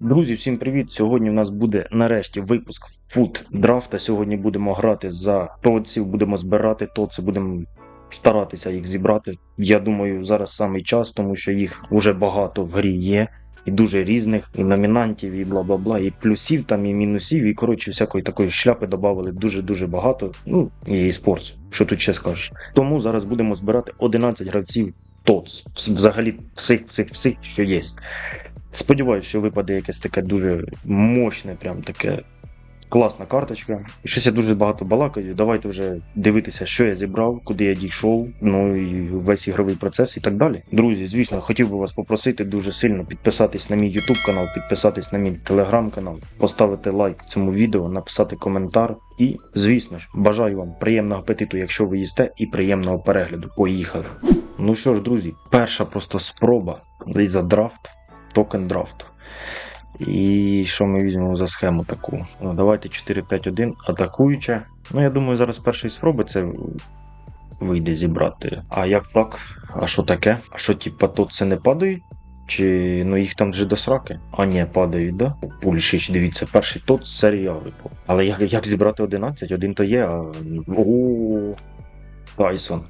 Друзі, всім привіт! Сьогодні у нас буде нарешті випуск фут драфта. Сьогодні будемо грати за тоців, будемо збирати тоци, будемо старатися їх зібрати. Я думаю, зараз самий час, тому що їх вже багато в грі є. І дуже різних, і номінантів, і бла бла бла, і плюсів там, і мінусів, і коротше, всякої такої шляпи додавали дуже-дуже багато. Ну, і спортс, що тут ще скажеш. Тому зараз будемо збирати 11 гравців ТОЦ. Взагалі всіх, всіх, всіх, що є. Сподіваюсь, що випаде якесь таке дуже мощне, прям таке класна карточка. І щось я дуже багато балакаю. Давайте вже дивитися, що я зібрав, куди я дійшов, ну і весь ігровий процес і так далі. Друзі, звісно, хотів би вас попросити дуже сильно підписатись на мій YouTube канал, підписатись на мій Telegram канал, поставити лайк цьому відео, написати коментар. І, звісно ж, бажаю вам приємного апетиту, якщо ви їсте, і приємного перегляду. Поїхали. Ну що ж, друзі, перша просто спроба за драфт токен драфту. І що ми візьмемо за схему таку? Ну, давайте 4-5-1 атакуюча. Ну, я думаю, зараз першої спроби це вийде зібрати. А як так? А що таке? А що, типа, тут це не падають? Чи ну їх там вже до сраки? А ні, падають, да? Пульшич, дивіться, перший тот з серії випав. Але як, як зібрати 11? Один то є, а. О, Тайсон.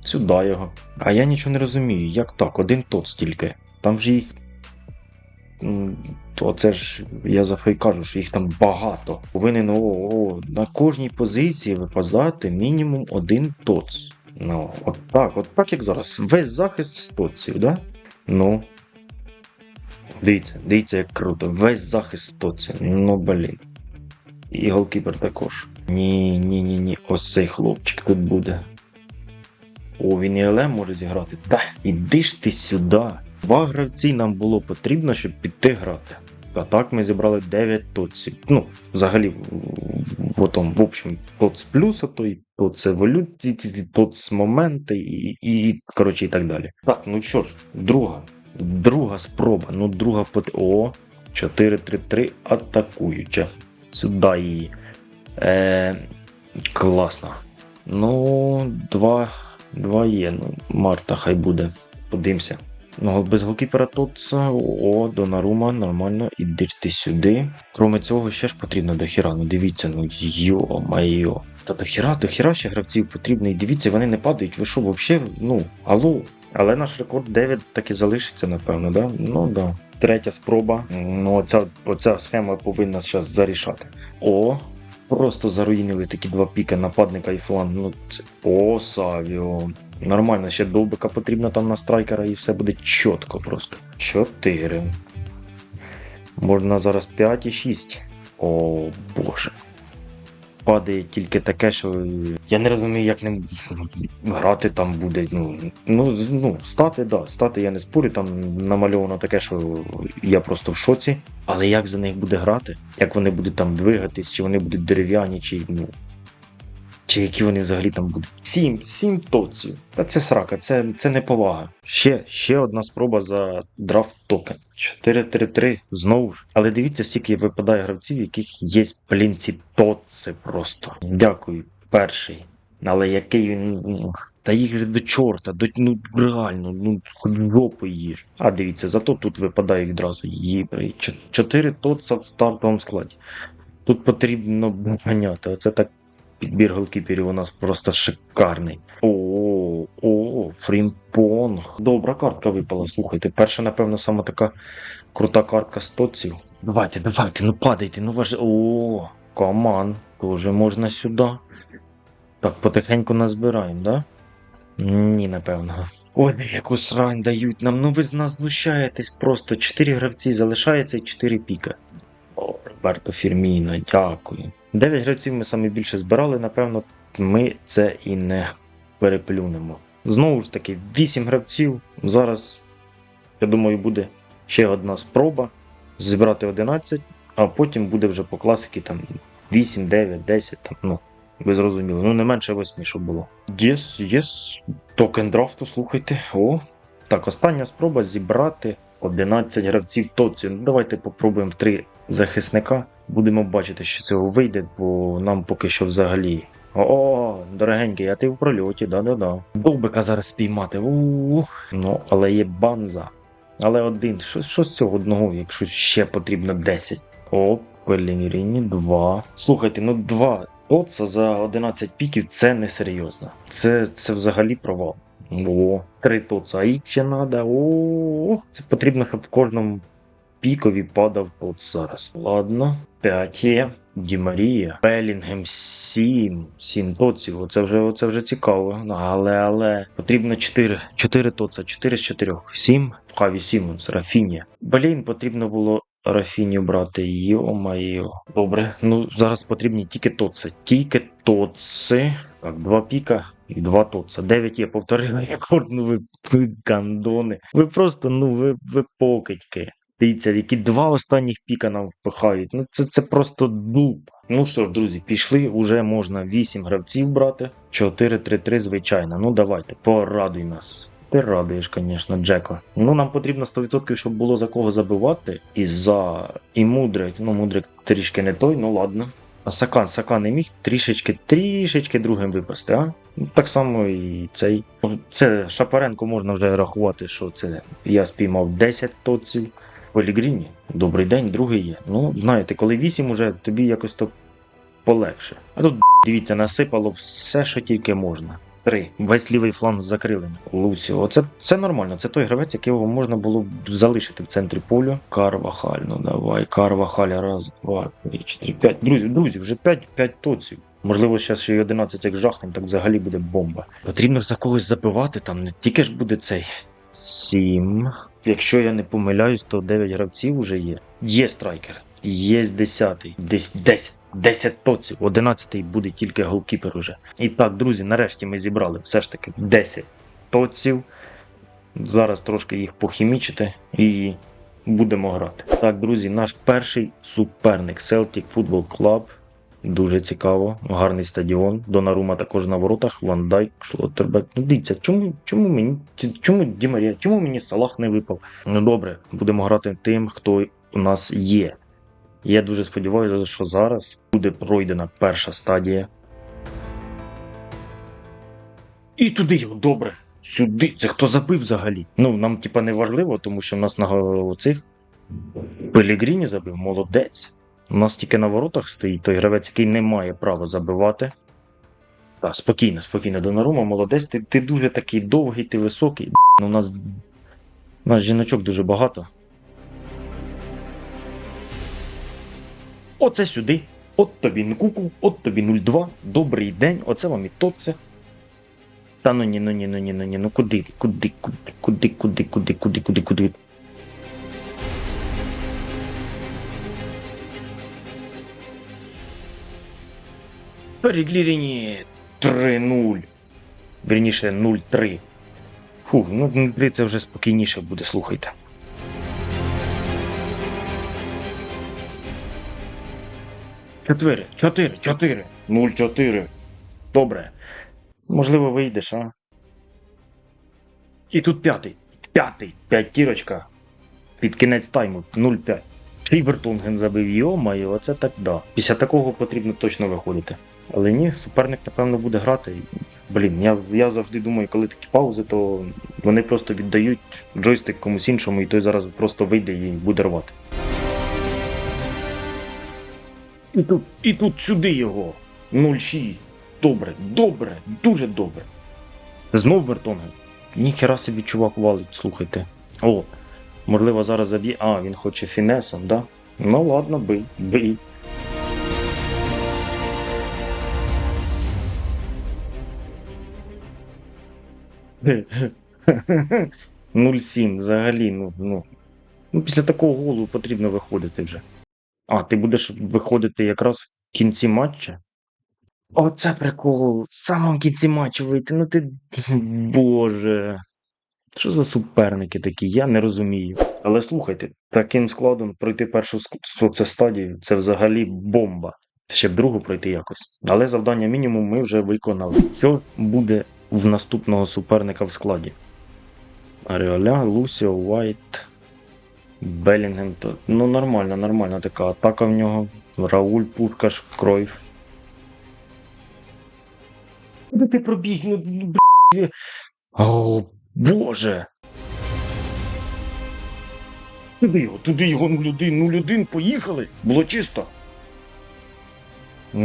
Сюди його. А я нічого не розумію, як так, один тот стільки. Там же їх то це ж я за що кажу, що їх там багато. Повинен о, о, на кожній позиції випадати мінімум один тоц. Ну, от так, от так як зараз. Весь захист з тоців, да? Ну. Дивіться, дивіться, як круто. Весь захист з тоців. Ну, блін. І голкіпер також. Ні, ні, ні, ні. Ось цей хлопчик тут буде. О, він і ЛМ може зіграти. Та, іди ж ти сюди. Два гравці нам було потрібно, щоб піти грати. А так ми зібрали 9 тоців. Ну, взагалі, в, отом, в общем, тоц плюс, то і тоц еволюції, тоц моменти і, і, коротше, і так далі. Так, ну що ж, друга. Друга спроба. Ну, друга по. О, 4-3-3 атакуюча. Сюди її. Е, класно. Ну, два, два є. Ну, Марта, хай буде. Подивимося. Ну, без голкіпера тут о, Донарума, нормально, ідите сюди. Кроме цього, ще ж потрібно до хіра. Ну дивіться, ну йо-майо. Та до хіра, до хіра ще гравців потрібно. І дивіться, вони не падають. Ви що, взагалі, ну, алло. Але наш рекорд 9 таки залишиться, напевно, да? Ну да. Третя спроба. Ну, оця, оця схема повинна зараз зарішати. О, просто заруїнили такі два піки нападника і фланг. Ну, це... О, Савіо. Нормально, ще довбика потрібно там на страйкера і все буде чітко просто. 4. Можна зараз 5 і 6. О боже. Падає тільки таке, що я не розумію, як ним грати там буде. Ну, ну, ну стати, да, стати я не спорю, там намальовано таке, що я просто в шоці. Але як за них буде грати? Як вони будуть там двигатись, чи вони будуть дерев'яні, чи ну, чи які вони взагалі там будуть? Сім, сім тоців. Та це срака, це, це неповага. Ще, ще одна спроба за драфт токен. 4-3-3, знову ж. Але дивіться, скільки випадає гравців, яких є, блін, тоци просто. Дякую, перший. Але який він. ну, Та їх же до чорта, до, ну реально, ну жопу їж. А дивіться, зато тут випадає відразу. Є, чотири тоца в стартовому складі. Тут потрібно ганяти. Оце так Підбір голкіперів у нас просто шикарний. О, о, Фрімпонг. Добра картка випала, слухайте. Перша, напевно, саме така крута картка з тоців. Давайте, давайте, ну падайте, ну важ. О, коман. Тоже можна сюди. Так, потихеньку назбираємо, да? Ні, напевно. Ой, яку срань дають нам. Ну ви з нас знущаєтесь просто. Чотири гравці залишається і чотири піка. О, Роберто Фірміно, дякую. Дев'ять гравців ми саме більше збирали, напевно, ми це і не переплюнемо. Знову ж таки, 8 гравців. Зараз, я думаю, буде ще одна спроба зібрати 11, а потім буде вже по класики там 8, 9, 10, там, ну, ви зрозуміли. Ну, не менше 8, щоб було. Єс, єс, токен драфту, слухайте. О. Так, остання спроба зібрати 11 гравців тоці. Ну, давайте попробуємо в три захисника. Будемо бачити, що цього вийде, бо нам поки що взагалі. О, дорогенький, а ти в прольоті, да-да-да. Довбика зараз спіймати. Ух. Ну, але є банза. Але один. Що, що з цього одного, якщо ще потрібно 10? О, Пелігріні, 2. Слухайте, ну 2 Отца за 11 піків це несерйозно. Це, це взагалі провал. О, 3 тоца. А їх ще треба. О, це потрібно, щоб в кожному пікові падав от зараз. Ладно. 5 є. Ді Марія. Белінгем 7. 7 тоців. Оце вже, оце вже цікаво. Але, але потрібно 4. 4 тоца. 4 з 4. 7. Хаві Сімонс. Рафінія. Блін, потрібно було Рафінію брати. Йо-майо. Добре. Ну, зараз потрібні тільки тоци. Тільки тоци. Так, два піка і два тоца. 9 є, повторили рекорд. Ну ви, ви гандони. Ви просто, ну ви, ви покидьки. Дивіться, які два останніх піка нам впихають. Ну це, це просто дуб. Ну що ж, друзі, пішли, уже можна 8 гравців брати. 4-3-3, звичайно. Ну давайте, порадуй нас. Ти радуєш, звісно, Джеко. Ну нам потрібно 100%, щоб було за кого забивати. І за. І Мудрик. Ну, Мудрик трішки не той, ну ладно. А Сакан, Сакан не міг трішечки, трішечки другим випасти, а? Ну, Так само і цей. Це Шапаренко можна вже рахувати, що це я спіймав 10 тоців. Пелігріні, добрий день, другий є. Ну, знаєте, коли 8 уже, тобі якось то полегше. А тут, дивіться, насипало все, що тільки можна. Три. Весь лівий фланг закрили. Лусіо. Оце це нормально. Це той гравець, якого можна було б залишити в центрі полю. Карвахаль, ну давай. Карвахаль, раз, два, три, чотири, п'ять. Друзі, друзі, вже п'ять, п'ять тоців. Можливо, зараз ще й 11 як жахнем, так взагалі буде бомба. Потрібно ж за когось забивати, там не тільки ж буде цей. Сім. Якщо я не помиляюсь, то 9 гравців вже є. Є страйкер. Є 10. Десь 10. 10 тоців. 11 буде тільки голкіпер уже. І так, друзі, нарешті ми зібрали все ж таки 10 тоців. Зараз трошки їх похімічити і будемо грати. Так, друзі, наш перший суперник Celtic Football Club. Дуже цікаво, гарний стадіон. Донарума також на воротах, Ван Дайк, Шлоттербек. Ну дивіться, чому, чому мені чому Ді Марія, чому мені Салах не випав? Ну добре, будемо грати тим, хто у нас є. Я дуже сподіваюся, що зараз буде пройдена перша стадія. І туди його добре. Сюди. Це хто забив взагалі? Ну, нам, типа, не важливо, тому що в нас на цих Пелігріні забив, молодець. У нас тільки на воротах стоїть той гравець, який не має права забивати. Так, спокійно, спокійно, Донарума, молодець. Ти, ти дуже такий довгий, ти високий. Ну, у нас, у нас жіночок дуже багато. Оце сюди. От тобі Нкуку, от тобі 02. Добрий день, оце вам і то це. Та ну ні, ну ні, ну ні, ну ні, ну куди, куди, куди, куди, куди, куди, куди, куди, куди. Переглірені 3-0. Вірніше 0-3. Фу, ну 0-3 це вже спокійніше буде, слухайте. Чотири, чотири, чотири. Нуль чотири. Добре. Можливо, вийдеш, а? І тут п'ятий. П'ятий. П'ятірочка. Під кінець тайму 0-5. Шейбертунген забив йо-моє, оце так да. Після такого потрібно точно виходити. Але ні, суперник, напевно, буде грати. Блін, я, я завжди думаю, коли такі паузи, то вони просто віддають джойстик комусь іншому, і той зараз просто вийде і буде рвати. І тут, і тут сюди його. 0,6. Добре, добре, дуже добре. Знов Бертонген. Ніхера собі чувак валить, слухайте. О, можливо, зараз заб'є. А, він хоче фінесом, да? Ну ладно, бий, бий. Нуль сім, взагалі, ну, ну. Ну, після такого голу потрібно виходити вже. А, ти будеш виходити якраз в кінці матча? Оце прикол. В самому кінці матчу вийти. Ну ти. Боже. Що за суперники такі? Я не розумію. Але слухайте, таким складом пройти першу це стадію це взагалі бомба. Ще б другу пройти якось. Але завдання мінімум ми вже виконали. Що буде в наступного суперника в складі? Аріоля, Лусіо, Уайт, Белінгем. Ну нормально, нормальна така атака в нього. Рауль, Пушкаш, Кройф. Куди ти пробіг? Ну, ну. О, Боже! Туди його, туди його, ну один, ну один, поїхали. Було чисто.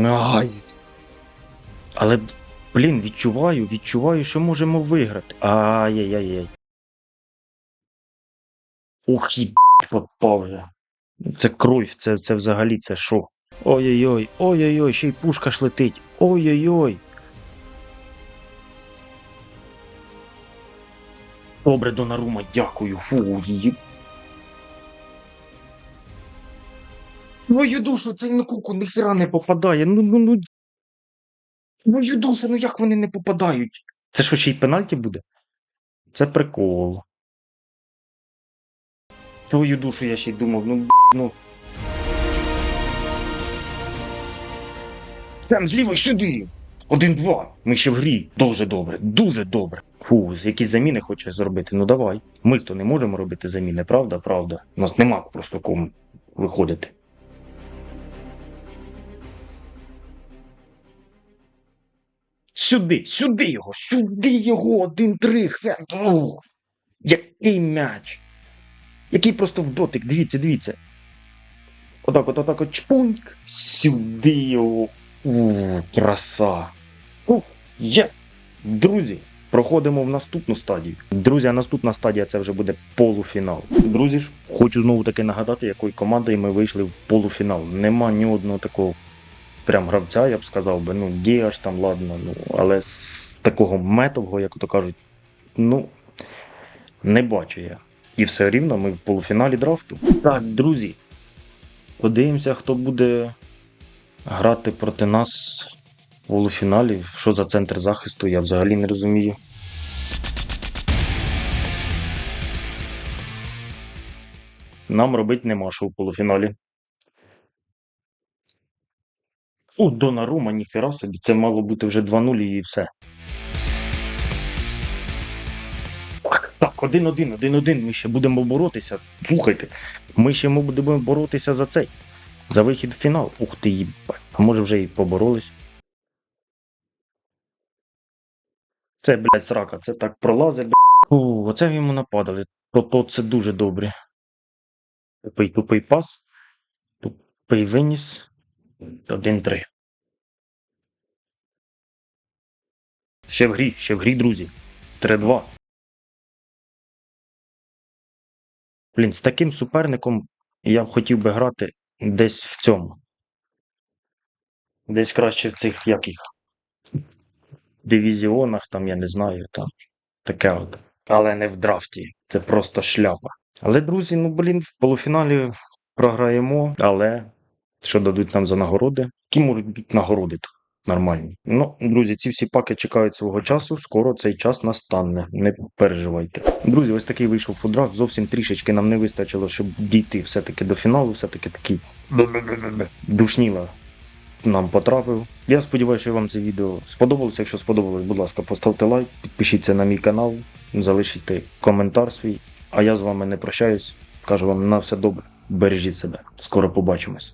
Ай. Але, блін, відчуваю, відчуваю, що можемо виграти. Ай-яй-яй. Ух, і попав же. Це кров, це, це взагалі це що? Ой-ой-ой, ой-ой-ой, ще й пушка ж летить. Ой-ой-ой. Добре, Донарума, дякую. Фу, її. Мою душу, цей на куку ніхера не попадає. Ну, ну, ну. Мою душу, ну як вони не попадають? Це що, ще й пенальті буде? Це прикол. Твою душу я ще й думав, ну, б**, ну. Там зліва сюди. Один-два. Ми ще в грі. Дуже добре, дуже добре. Фу, якісь заміни хочеш зробити? Ну давай. Ми то не можемо робити заміни, правда? Правда. У нас нема просто кому виходити. Сюди, сюди його, сюди його, один-три, Який м'яч. Який просто в дотик, дивіться, дивіться. Отак, от, отак, от чпуньк. Сюди його. У, краса. Ух, є. Друзі, проходимо в наступну стадію. Друзі, а наступна стадія це вже буде полуфінал. Друзі ж, хочу знову таки нагадати, якою командою ми вийшли в полуфінал. Нема ні одного такого прям гравця, я б сказав би. Ну, Діаш там, ладно, ну, але з такого метового, як то кажуть, ну, не бачу я. І все рівно ми в полуфіналі драфту. Так, друзі. Подивимося, хто буде грати проти нас в полуфіналі. Що за центр захисту, я взагалі не розумію. Нам робити нема що в полуфіналі. О, Донарума, ніхера собі, це мало бути вже 2-0 і все. Так, так, один-один, один-один. Ми ще будемо боротися. Слухайте, ми ще будемо боротися за цей. За вихід в фінал. Ух ти, їбать. А може вже і поборолись. Це, блядь, срака, це так пролазить, блядь. О, оце йому нападали. То, то це дуже добре. Тупий тупий пас. Тупий виніс. 1-3. Ще в грі, ще в грі, друзі. 3-2. Блін, з таким суперником я б хотів би грати десь в цьому. Десь краще в цих яких дивізіонах, там, я не знаю, там таке от. Але не в драфті. Це просто шляпа. Але, друзі, ну блін, в полуфіналі програємо, але що дадуть нам за нагороди? Які можуть бути нагороди тут? Нормальні. Ну, друзі, ці всі паки чекають свого часу. Скоро цей час настане. Не переживайте. Друзі, ось такий вийшов фудрафт. Зовсім трішечки нам не вистачило, щоб дійти все-таки до фіналу. Все-таки такий душніла нам потрапив. Я сподіваюся, що вам це відео сподобалося. Якщо сподобалось, будь ласка, поставте лайк, підпишіться на мій канал, залишите коментар свій. А я з вами не прощаюсь. Кажу вам на все добре. Бережіть себе. Скоро побачимось.